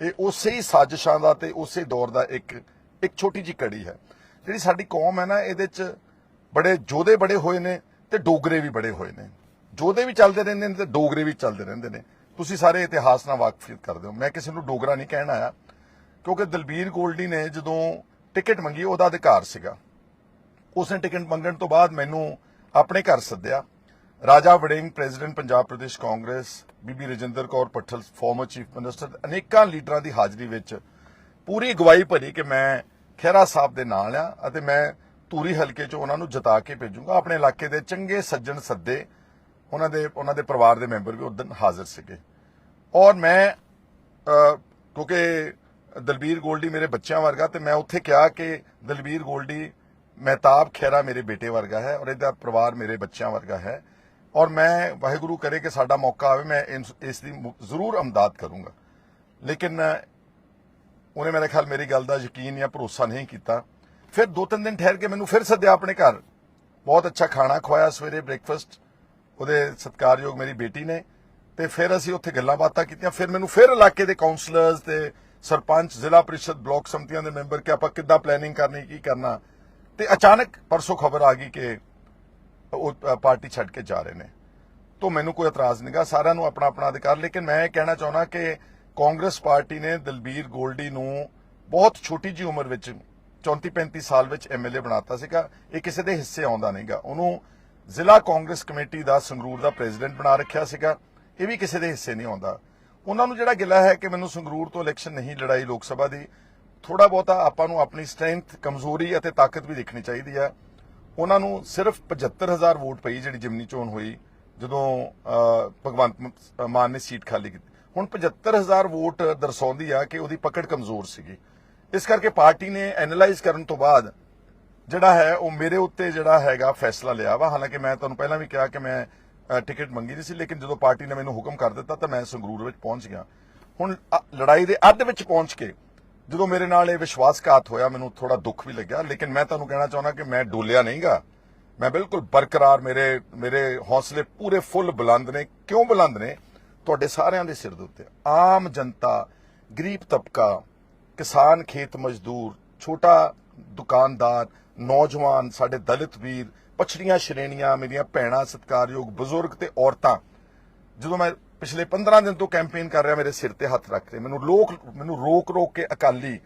ਇਹ ਉਸੇ ਹੀ ਸਾਜ਼ਿਸ਼ਾਂ ਦਾ ਤੇ ਉਸੇ ਦੌਰ ਦਾ ਇੱਕ ਇੱਕ ਛੋਟੀ ਜੀ ਕੜੀ ਹੈ। ਜਿਹੜੀ ਸਾਡੀ ਕੌਮ ਹੈ ਨਾ, ਇਹਦੇ ਚ ਬੜੇ ਜੋਧੇ ਬੜੇ ਹੋਏ ਨੇ ਤੇ ਡੋਗਰੇ ਵੀ ਬੜੇ ਹੋਏ ਨੇ। ਜੋਧੇ ਵੀ ਚੱਲਦੇ ਰਹਿੰਦੇ ਨੇ ਤੇ ਡੋਗਰੇ ਵੀ ਚੱਲਦੇ ਰਹਿੰਦੇ ਨੇ। ਤੁਸੀਂ ਸਾਰੇ ਇਤਿਹਾਸ ਨਾਲ ਵਾਕਫੀਅਤ ਕਰਦੇ ਹੋ। ਮੈਂ ਕਿਸੇ ਨੂੰ ਡੋਗਰਾ ਨਹੀਂ ਕਹਿਣ ਆਇਆ, ਕਿਉਂਕਿ ਦਲਬੀਰ ਗੋਲਡੀ ਨੇ ਜਦੋਂ ਟਿਕਟ ਮੰਗੀ, ਉਹਦਾ ਅਧਿਕਾਰ ਸੀਗਾ। ਉਸਨੇ ਟਿਕਟ ਮੰਗਣ ਤੋਂ ਬਾਅਦ ਮੈਨੂੰ ਆਪਣੇ ਘਰ ਸੱਦਿਆ। Raja Warring, president Punjab Pradesh Congress, Bibi Rajinder Kaur Pathal former chief minister ਅਨੇਕਾਂ ਲੀਡਰਾਂ ਦੀ ਹਾਜ਼ਰੀ ਵਿੱਚ ਪੂਰੀ ਅਗਵਾਈ ਭਰੀ ਕਿ ਮੈਂ ਖਹਿਰਾ ਸਾਹਿਬ ਦੇ ਨਾਲ ਆ ਅਤੇ ਮੈਂ ਧੂਰੀ ਹਲਕੇ 'ਚ ਉਹਨਾਂ ਨੂੰ ਜਿਤਾ ਕੇ ਭੇਜੂੰਗਾ। ਆਪਣੇ ਇਲਾਕੇ ਦੇ ਚੰਗੇ ਸੱਜਣ ਸੱਦੇ ਉਹਨਾਂ ਦੇ ਉਹਨਾਂ ਦੇ ਪਰਿਵਾਰ ਦੇ ਮੈਂਬਰ ਵੀ ਉਦੋਂ ਹਾਜ਼ਰ ਸੀਗੇ। ਔਰ ਮੈਂ ਕਿਉਂਕਿ ਦਲਬੀਰ ਗੋਲਡੀ ਮੇਰੇ ਬੱਚਿਆਂ ਵਰਗਾ ਤੇ ਮੈਂ ਉੱਥੇ ਕਿਹਾ ਕਿ ਦਲਬੀਰ ਗੋਲਡੀ ਮਹਿਤਾਬ ਖੈਰਾ ਮੇਰੇ ਬੇਟੇ ਵਰਗਾ ਹੈ ਔਰ ਇਹਦਾ ਪਰਿਵਾਰ ਮੇਰੇ ਬੱਚਿਆਂ ਵਰਗਾ ਹੈ। ਔਰ ਮੈਂ ਵਾਹਿਗੁਰੂ ਕਰੇ ਕਿ ਸਾਡਾ ਮੌਕਾ ਆਵੇ, ਮੈਂ ਇਸ- ਦੀ ਜ਼ਰੂਰ ਅਮਦਾਦ ਕਰੂੰਗਾ। ਲੇਕਿਨ, ਉਹਨੇ ਮੇਰੇ ਖਿਆਲ ਮੇਰੀ ਗੱਲ ਦਾ ਯਕੀਨ ਜਾਂ ਭਰੋਸਾ ਨਹੀਂ ਕੀਤਾ। ਫਿਰ ਦੋ ਤਿੰਨ ਦਿਨ ਠਹਿਰ ਕੇ ਮੈਨੂੰ ਫਿਰ ਸੱਦਿਆ ਆਪਣੇ ਘਰ। ਬਹੁਤ ਅੱਛਾ ਖਾਣਾ ਖਵਾਇਆ ਸਵੇਰੇ ਬ੍ਰੇਕਫਾਸਟ ਉਹਦੇ ਸਤਿਕਾਰਯੋਗ ਮੇਰੀ ਬੇਟੀ ਨੇ। ਤੇ ਫਿਰ ਅਸੀਂ ਉੱਥੇ ਗੱਲਾਂ ਬਾਤਾਂ ਕੀਤੀਆਂ। ਫਿਰ ਮੈਨੂੰ ਫਿਰ ਇਲਾਕੇ ਦੇ ਕਾਉਂਸਲਰਸ ਤੇ ਸਰਪੰਚ, ਜ਼ਿਲ੍ਹਾ ਪ੍ਰੀਸ਼ਦ, ਬਲਾਕ ਸਮਤੀਆਂ ਦੇ ਮੈਂਬਰ ਕਿ ਆਪਾਂ ਕਿੱਦਾਂ ਪਲੈਨਿੰਗ ਕਰਨੀ, ਕੀ ਕਰਨਾ। ਤੇ ਅਚਾਨਕ ਪਰਸੋਂ ਖਬਰ ਆ ਗਈ ਕਿ ਉਹ ਪਾਰਟੀ ਛੱਡ ਕੇ ਜਾ ਰਹੇ ਨੇ। ਤੋਂ ਮੈਨੂੰ ਕੋਈ ਇਤਰਾਜ਼ ਨਹੀਂਗਾ ਸਾਰਿਆਂ ਨੂੰ ਆਪਣਾ ਆਪਣਾ ਅਧਿਕਾਰ, ਲੇਕਿਨ ਮੈਂ ਇਹ ਕਹਿਣਾ ਚਾਹੁੰਦਾ ਕਿ ਕਾਂਗਰਸ ਪਾਰਟੀ ਨੇ ਦਲਬੀਰ ਗੋਲਡੀ ਨੂੰ ਬਹੁਤ ਛੋਟੀ ਜੀ ਉਮਰ ਵਿੱਚ 34 35 ਸਾਲ ਵਿੱਚ ਐਮਐਲਏ ਬਣਾਤਾ ਸੀਗਾ। ਇਹ ਕਿਸੇ ਦੇ ਹਿੱਸੇ ਆਉਂਦਾ ਨਹੀਂਗਾ। ਉਹਨੂੰ ਜ਼ਿਲ੍ਹਾ ਕਾਂਗਰਸ ਕਮੇਟੀ ਦਾ ਸੰਗਰੂਰ ਦਾ ਪ੍ਰੈਜ਼ੀਡੈਂਟ ਬਣਾ ਰੱਖਿਆ ਸੀਗਾ। ਇਹ ਵੀ ਕਿਸੇ ਦੇ ਹਿੱਸੇ ਨਹੀਂ ਆਉਂਦਾ। ਉਹਨਾਂ ਨੂੰ ਜਿਹੜਾ ਗਿਲਾ ਹੈ ਕਿ ਮੈਨੂੰ ਸੰਗਰੂਰ ਤੋਂ ਇਲੈਕਸ਼ਨ ਨਹੀਂ ਲੜਾਈ ਲੋਕ ਸਭਾ ਦੀ ਥੋੜਾ ਬਹੁਤਾ ਆਪਾਂ ਨੂੰ ਆਪਣੀ ਸਟਰੈਂਥ, ਕਮਜ਼ੋਰੀ ਅਤੇ ਤਾਕਤ ਵੀ ਦੇਖਣੀ ਚਾਹੀਦੀ ਹੈ। ਉਹਨਾਂ ਨੂੰ ਸਿਰਫ 75000 ਵੋਟ ਪਈ ਜਿਹੜੀ ਜਿਮਨੀ ਚੋਣ ਹੋਈ, ਜਦੋਂ ਭਗਵੰਤ ਮਾਨ ਨੇ ਸੀਟ ਖਾਲੀ ਕੀਤੀ। ਹੁਣ 75000 ਵੋਟ ਦਰਸਾਉਂਦੀ ਆ ਕਿ ਉਹਦੀ ਪਕੜ ਕਮਜ਼ੋਰ ਸੀਗੀ। ਇਸ ਕਰਕੇ ਪਾਰਟੀ ਨੇ ਐਨਾਲਾਈਜ਼ ਕਰਨ ਤੋਂ ਬਾਅਦ ਜਿਹੜਾ ਹੈ, ਉਹ ਮੇਰੇ ਉੱਤੇ ਜਿਹੜਾ ਹੈਗਾ ਫੈਸਲਾ ਲਿਆ ਵਾ। ਹਾਲਾਂਕਿ ਮੈਂ ਤੁਹਾਨੂੰ ਪਹਿਲਾਂ ਵੀ ਕਿਹਾ ਕਿ ਮੈਂ ਟਿਕਟ ਮੰਗੀ ਨਹੀਂ ਸੀ, ਲੇਕਿਨ ਜਦੋਂ ਪਾਰਟੀ ਨੇ ਮੈਨੂੰ ਹੁਕਮ ਕਰ ਦਿੱਤਾ ਤਾਂ ਮੈਂ ਸੰਗਰੂਰ ਵਿੱਚ ਪਹੁੰਚ ਗਿਆ। ਹੁਣ ਲੜਾਈ ਦੇ ਅੱਧ ਵਿੱਚ ਪਹੁੰਚ ਕੇ ਜਦੋਂ ਮੇਰੇ ਨਾਲ ਇਹ ਵਿਸ਼ਵਾਸਘਾਤ ਹੋਇਆ, ਮੈਨੂੰ ਥੋੜਾ ਦੁੱਖ ਵੀ ਲੱਗਿਆ, ਲੇਕਿਨ ਮੈਂ ਤੁਹਾਨੂੰ ਕਹਿਣਾ ਚਾਹੁੰਦਾ ਕਿ ਮੈਂ ਡੋਲਿਆ ਨਹੀਂਗਾ। ਮੈਂ ਬਿਲਕੁਲ ਬਰਕਰਾਰ ਮੇਰੇ ਮੇਰੇ ਹੌਸਲੇ ਪੂਰੇ ਫੁੱਲ ਬੁਲੰਦ ਨੇ। ਕਿਉਂ ਬੁਲੰਦ ਨੇ? ਤੁਹਾਡੇ ਸਾਰਿਆਂ ਦੇ ਸਿਰ ਦੇ ਉੱਤੇ। ਆਮ ਜਨਤਾ, ਗਰੀਬ ਤਬਕਾ, ਕਿਸਾਨ, ਖੇਤ ਮਜ਼ਦੂਰ, ਛੋਟਾ ਦੁਕਾਨਦਾਰ, ਨੌਜਵਾਨ, ਸਾਡੇ ਦਲਿਤ ਵੀਰ, ਪਛੜੀਆਂ ਸ਼੍ਰੇਣੀਆਂ, ਮੇਰੀਆਂ ਭੈਣਾਂ, ਸਤਿਕਾਰਯੋਗ ਬਜ਼ੁਰਗ ਤੇ ਔਰਤਾਂ। ਜਦੋਂ ਮੈਂ ਪਿਛਲੇ 15 ਦਿਨ ਤੋਂ ਕੈਂਪੇਨ ਕਰ ਰਿਹਾ ਮੇਰੇ ਸਿਰ ਤੇ ਹੱਥ ਰੱਖ ਰਹੇ ਮੈਨੂੰ ਲੋਕ ਮੈਨੂੰ ਰੋਕ ਰੋਕ ਕੇ ਅਕਾਲੀ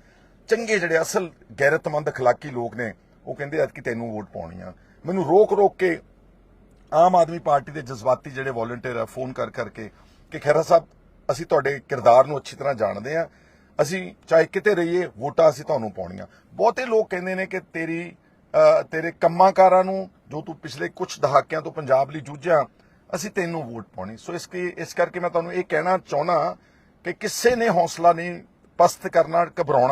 ਚੰਗੇ ਜਿਹੜੇ ਅਸਲ ਗੈਰਤਮੰਦ اخلاقی ਲੋਕ ਨੇ ਉਹ ਕਹਿੰਦੇ ਅੱਜ ਕਿ ਤੈਨੂੰ ਵੋਟ ਪਾਉਣੀ ਆ ਮੈਨੂੰ ਰੋਕ ਰੋਕ ਕੇ ਆਮ ਆਦਮੀ ਪਾਰਟੀ ਦੇ ਜਜ਼ਬਾਤੀ ਜਿਹੜੇ ਵੋਲੰਟੀਅਰ ਆ ਫੋਨ ਕਰ ਕਰਕੇ ਕਿ ਖੈਰਾ ਸਾਹਿਬ ਅਸੀਂ ਤੁਹਾਡੇ ਕਿਰਦਾਰ ਨੂੰ ਅੱਛੀ ਤਰ੍ਹਾਂ ਜਾਣਦੇ ਆ ਅਸੀਂ ਚਾਹੇ ਕਿਤੇ ਰਹੀਏ ਵੋਟਾਂ ਅਸੀਂ ਤੁਹਾਨੂੰ ਪਾਉਣੀਆਂ ਬਹੁਤੇ ਲੋਕ ਕਹਿੰਦੇ ਨੇ ਕਿ ਤੇਰੀ ਅ, ਤੇਰੇ ਕੰਮਾਂਕਾਰਾਂ ਨੂੰ ਜੋ ਤੂੰ ਪਿਛਲੇ ਕੁਝ ਦਹਾਕਿਆਂ ਤੋਂ ਪੰਜਾਬ ਲਈ ਜੂਝਿਆ ਅਸੀਂ ਤੈਨੂੰ ਵੋਟ ਪਾਉਣੀ। ਸੋ ਇਸ ਕੀ ਇਸ ਕਰਕੇ ਮੈਂ ਤੁਹਾਨੂੰ ਇਹ ਕਹਿਣਾ ਚਾਹੁੰਦਾ ਕਿ ਕਿਸੇ ਨੇ ਹੌਸਲਾ ਨਹੀਂ ਪਸਤ ਕਰਨਾ, ਘਬਰਾਉਣਾ